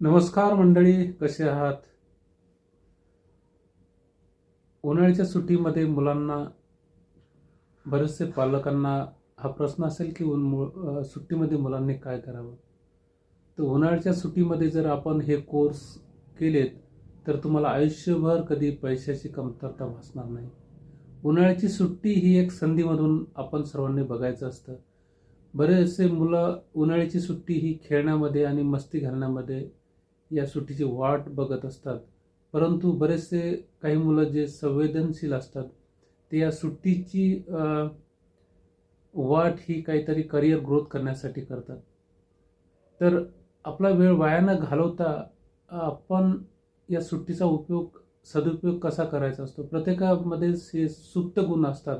नमस्कार मंडळी कसे आहात? उन्हाळ्याच्या सुट्टीमध्ये मुलांना बरेचसे पालकांना हा प्रश्न असेल की उन- मु- सुट्टीमध्ये मुलांनी काय करावं? तर उन्हाळ्याच्या सुट्टीमध्ये जर आपण हे कोर्स केलेत तर तुम्हाला आयुष्यभर कधी पैशाची कमतरता भासणार नाही. उन्हाळ्याची सुट्टी ही एक संधीमधून आपण सर्वांनी बघायचं असतं. बरेचसे मुलं उन्हाळ्याची सुट्टी ही खेळण्यामध्ये आणि मस्ती घालण्यामध्ये या सुट्टीची वाट बघत असतात. परंतु बरेचसे काही मुलं जे संवेदनशील असतात ते या सुट्टीची वाट ही काहीतरी करिअर ग्रोथ करण्यासाठी करतात. तर आपला वेळ वाया न घालवता आपण या सुट्टीचा उपयोग सदुपयोग कसा करायचा असतो? प्रत्येकामध्ये हे सुप्त गुण असतात.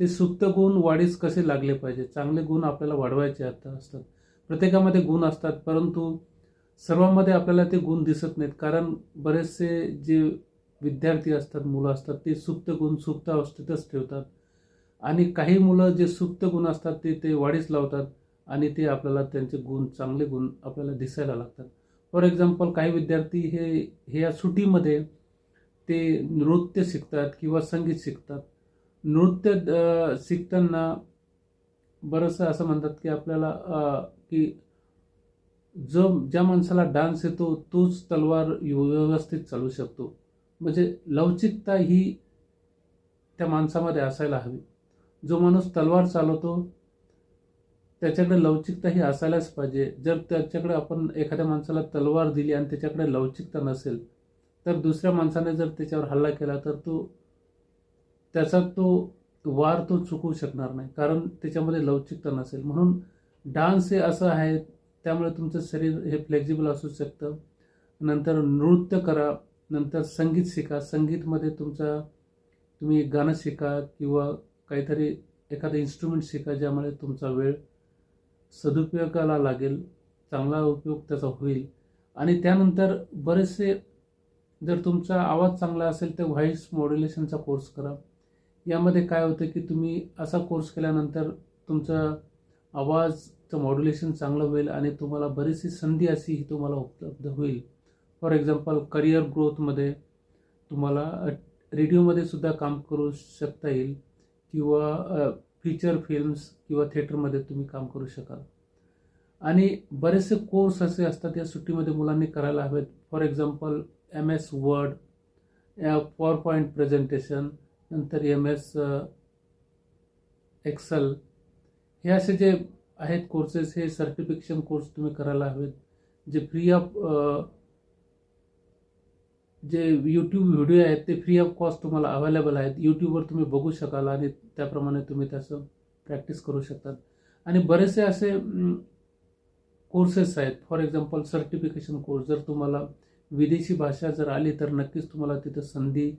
ते सुप्त गुण वाढीस कसे लागले पाहिजे? चांगले गुण आपल्याला वाढवायचे आता असतात. प्रत्येकामध्ये गुण असतात परंतु सर्वांमध्ये आपल्याला ते गुण दिसत नाहीत. कारण बरेचसे जे विद्यार्थी असतात मुलं असतात ते सुप्त गुण सुप्त अवस्थेतच ठेवतात. आणि काही मुलं जे सुप्त गुण असतात ते ते वाढीस लावतात आणि ते आपल्याला त्यांचे गुण चांगले गुण आपल्याला दिसायला लागतात. फॉर एक्झाम्पल काही विद्यार्थी हे हे या सुट्टीमध्ये ते नृत्य शिकतात किंवा संगीत शिकतात. नृत्य शिकताना बरंचसं असं म्हणतात की आपल्याला की जो ज्या माणसाला डान्स येतो तोच तलवार व्यवस्थित चालू शकतो. म्हणजे लवचिकता ही त्या माणसामध्ये असायला हवी. जो माणूस तलवार चालवतो त्याच्याकडे लवचिकता ही असायलाच पाहिजे. जर त्याच्याकडे आपण एखाद्या माणसाला तलवार दिली आणि त्याच्याकडे लवचिकता नसेल तर दुसऱ्या माणसाने जर त्याच्यावर हल्ला केला तर तो त्याचा तो वार तो चुकवू शकणार नाही. कारण त्याच्यामध्ये लवचिकता नसेल. म्हणून डान्स हे असं आहे त्यामुळे तुमचं शरीर हे फ्लेक्झिबल असू शकतं. नंतर नृत्य करा नंतर संगीत शिका. संगीतमध्ये तुमचा तुम्ही गाणं शिका किंवा काहीतरी एखादं इन्स्ट्रुमेंट शिका ज्यामुळे तुमचा वेळ सदुपयोगाला लागेल चांगला उपयोग त्याचा होईल. आणि त्यानंतर बरेचसे जर तुमचा आवाज चांगला असेल तर व्हॉइस मॉड्युलेशनचा कोर्स करा. यामध्ये काय होतं की तुम्ही असा कोर्स केल्यानंतर तुमचा आवाज तुमचं मॉड्युलेशन चांगलं होईल आणि तुम्हाला बरीचशी संधी अशी ही तुम्हाला उपलब्ध होईल. फॉर एक्झाम्पल करिअर ग्रोथमध्ये तुम्हाला रेडिओमध्ये सुद्धा काम करू शकता येईल किंवा फीचर फिल्म्स किंवा थिएटरमध्ये तुम्ही काम करू शकाल. आणि बरेचसे कोर्स असे असतात या सुट्टीमध्ये मुलांनी करायला हवेत. For example M S Word PowerPoint presentation नंतर एम एस एक्सल हे असे जे आहेत कोर्सेस हे सर्टिफिकेशन कोर्स तुम्ही करायला हवेत. जे फ्री ऑफ जे यूट्यूब व्हिडिओ आहेत ते फ्री ऑफ कॉस्ट तुम्हाला अवेलेबल आहेत. यूट्यूबवर तुम्ही बघू शकाल आणि त्याप्रमाणे तुम्ही त्याचं प्रॅक्टिस करू शकतात. आणि बरेचसे असे कोर्सेस आहेत. फॉर एक्झाम्पल सर्टिफिकेशन कोर्स जर तुम्हाला विदेशी भाषा जर आली तर नक्कीच तुम्हाला तिथं संधी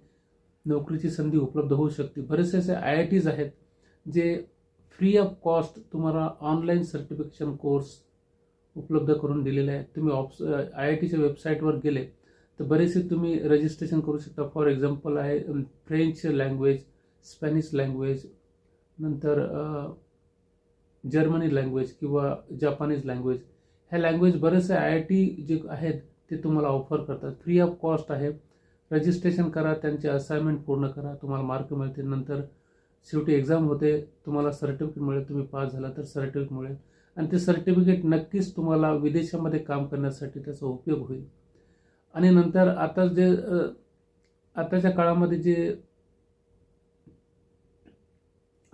नोकरीची संधी उपलब्ध होऊ शकते. बरेचसे असे आय आय टीज आहेत जे फ्री ऑफ कॉस्ट तुम्हाला ऑनलाईन सर्टिफिकेशन कोर्स उपलब्ध करून दिलेले आहेत तुम्ही ऑप्स आय आय टीच्या वेबसाईटवर गेले तर बरेचसे तुम्ही रजिस्ट्रेशन करू शकता. फॉर एक्झाम्पल आहे फ्रेंच लँग्वेज स्पॅनिश लँग्वेज नंतर जर्मनी लँग्वेज किंवा जपानीज लँग्वेज ह्या लँग्वेज बरेचसे आय आय टी जे आहेत ते तुम्हाला ऑफर करतात. फ्री ऑफ कॉस्ट आहे. रजिस्ट्रेशन करा त्यांचे असाइनमेंट पूर्ण करा तुम्हाला मार्क मिळतील. नंतर शेवटी एक्झाम होते तुम्हाला सर्टिफिकेट मिळेल तुम्ही पास झाला तर सर्टिफिकेट मिळेल. आणि ते सर्टिफिकेट नक्कीच तुम्हाला विदेशामध्ये काम करण्यासाठी त्याचा उपयोग होईल. आणि नंतर आता जे आताच्या काळामध्ये जे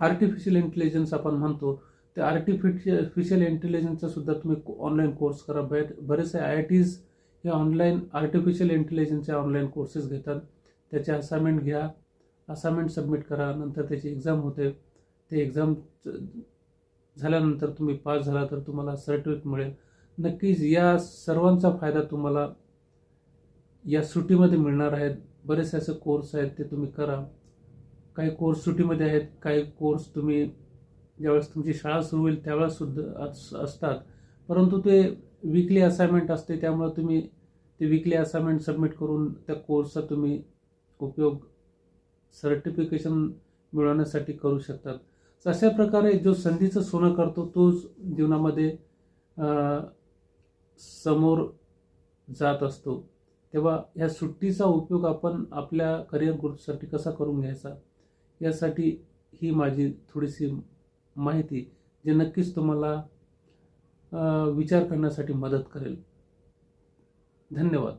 आर्टिफिशियल इंटेलिजन्स आपण म्हणतो ते आर्टिफिशियल इंटेलिजन्सचा सुद्धा तुम्ही ऑनलाईन कोर्स करा. बरेचसे आय आय टीज हे ऑनलाईन आर्टिफिशियल इंटेलिजन्सचे ऑनलाईन कोर्सेस घेतात. त्याचे असाइनमेंट घ्या. असाइनमेंट सबमिट करा नंतर त्याची एक्झाम होते. ते एक्झाम झाल्यानंतर तुम्ही पास झाला तर तुम्हाला सर्टिफिकेट मिळेल. नक्कीच या सर्वांचा फायदा तुम्हाला या सुट्टीमध्ये मिळणार आहेत बरेचसे असे कोर्स आहेत ते तुम्ही करा. काही कोर्स सुट्टीमध्ये आहेत काही कोर्स तुम्ही ज्यावेळेस तुमची शाळा सुरू होईल त्यावेळेस सुद्धा असतात. परंतु ते विकली असाइनमेंट असते त्यामुळे तुम्ही ते विकली असाइनमेंट सबमिट करून त्या कोर्सचा तुम्ही उपयोग सर्टिफिकेशन मिळवण्यासाठी करू शकतात. अशा प्रकारे जो संधीचं सोनं करतो तोच जीवनामध्ये समोर जात असतो. तेव्हा ह्या सुट्टीचा उपयोग आपण आपल्या करिअर ग्रोथसाठी कसा करून घ्यायचा? यासाठी ही माझी थोडीशी माहिती जे नक्कीच तुम्हाला विचार करण्यासाठी मदत करेल. धन्यवाद.